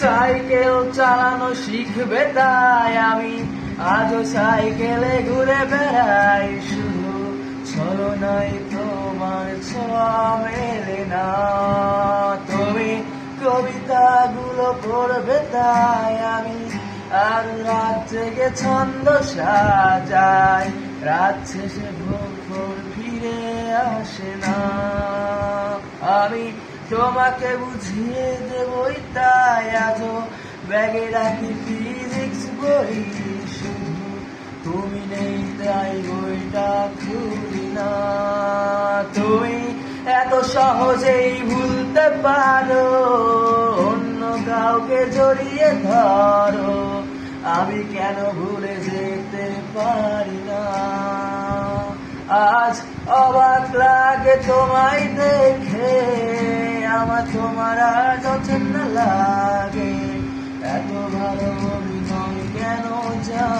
Cycle চালানো শিখবে তাই আমি। আজও সাইকেলে ঘুরে বেড়াই, শুধু ছলনাই তোমার ছোঁয়া মেলে না। তুমি কবিতাগুলো পড়বে তাই আমি আর রাত জেগে ছন্দ সাজাই। রাত শেষে ভোর ভোর ফিরে আসে না। আমি তোমাকে বুঝিয়ে দেবই তাই ব্যাগে রাখি ফিজিক্স বই। শুধু তুমি নেই তাই বইটা খুলি না। তুমি এত সহজেই ভুলতে পারো, অন্য কাউকে জড়িয়ে ধরো। আমি কেন ভুলে যেতে পারি না? আজ অবাক লাগে তোমায় দেখে, আমার তোমার আজ অচেনা ভালো অভিনয় কেন যা